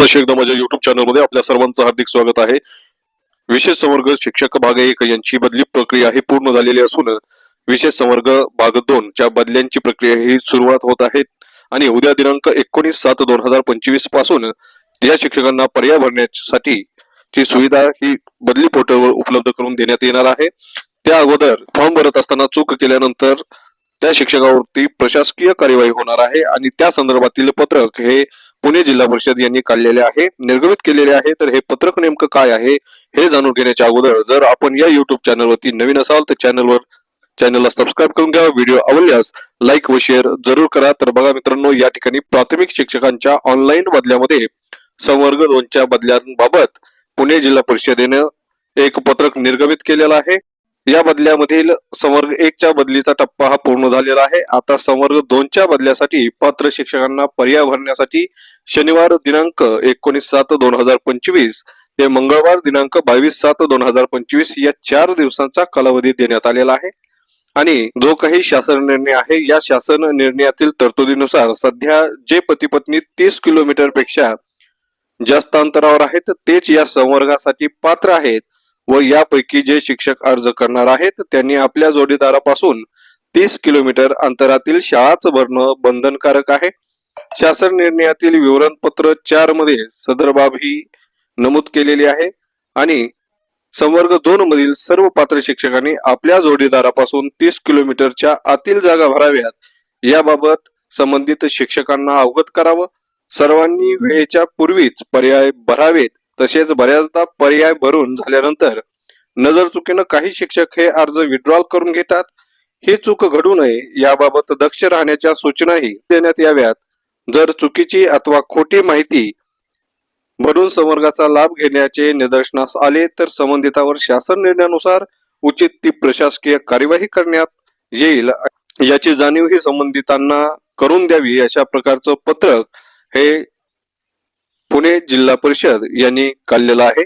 नमस्कार एकदा माझ्या युट्यूब चॅनलमध्ये आपल्या सर्वांचं हार्दिक स्वागत आहे. विशेष संवर्ग शिक्षक भाग एक यांची बदली प्रक्रिया ही पूर्ण झालेली असून विशेष संवर्ग भाग दोन च्या बदल्यांची प्रक्रिया ही सुरुवात होत आहे आणि उद्या दिनांक एकोणीस सात दोन हजार पंचवीसपासून या शिक्षकांना पर्याय भरण्यासाठी ची सुविधा ही बदली पोर्टलवर उपलब्ध करून देण्यात येणार आहे. त्या अगोदर फॉर्म भरत असताना चूक केल्यानंतर त्या शिक्षकावरती प्रशासकीय कार्यवाही होणार आहे आणि त्या संदर्भातील पत्रक हे पुणे जिल्हा परिषद यांनी काढलेले आहे निर्गमित केलेले आहे. तर हे पत्रक नेमकं काय आहे हे जाणून घेण्याच्या अगोदर जर आपण या युट्यूब चॅनलवरती नवीन असाल तर चॅनलवर चॅनलला सबस्क्राईब करून घ्या. व्हिडिओ आवडल्यास लाईक व शेअर जरूर करा. तर बघा मित्रांनो या ठिकाणी प्राथमिक शिक्षकांच्या ऑनलाईन बदल्यामध्ये संवर्ग दोनच्या बदल्यांबाबत पुणे जिल्हा परिषदेनं एक पत्रक निर्गमित केलेलं आहे. या बदल्यामधील संवर्ग एकच्या बदलीचा टप्पा हा पूर्ण झालेला आहे. आता संवर्ग दोनच्या बदल्यासाठी पात्र शिक्षकांना पर्याय भरण्यासाठी शनिवार दिनांक एकोणीस सात दोन हजार पंचवीस ते मंगळवार दिनांक बावीस सात दोन हजार पंचवीस या चार दिवसांचा कालावधी देण्यात आलेला आहे. आणि जो काही शासन निर्णय आहे या शासन निर्णयातील तरतुदीनुसार सध्या जे पती पत्नी तीस किलोमीटरपेक्षा जास्त अंतरावर आहेत तेच या संवर्गासाठी पात्र आहेत. व यापैकी जे शिक्षक अर्ज करणार आहेत त्यांनी आपल्या जोडीदारापासून तीस किलोमीटर अंतरातील शाळाच भरणं बंधनकारक आहे. शासन निर्णयातील विवरणपत्र चारमध्ये सदर बाब ही नमूद केलेली आहे आणि संवर्ग दोन मधील सर्व पात्र शिक्षकांनी आपल्या जोडीदारापासून तीस किलोमीटरच्या आतील जागा भराव्यात. याबाबत संबंधित शिक्षकांना अवगत करावं. सर्वांनी वेळेच्या पूर्वीच पर्याय भरावेत. तसेच बऱ्याचदा पर्याय भरून झाल्यानंतर नजर चुकीनं काही शिक्षक हे अर्ज विड्रॉल करून घेतात. ही चूक घडू नये याबाबत दक्ष राहण्याच्या सूचनाही देण्यात याव्यात. जर चुकीची अथवा खोटी माहिती भरून संवर्गाचा लाभ घेण्याचे निदर्शनास आले तर संबंधितावर शासन निर्णयानुसार उचित ती प्रशासकीय कार्यवाही करण्यात येईल. याची जाणीव ही संबंधितांना करून द्यावी अशा प्रकारचं पत्रक हे पुणे जिल्हा परिषद यांनी काढलेला आहे.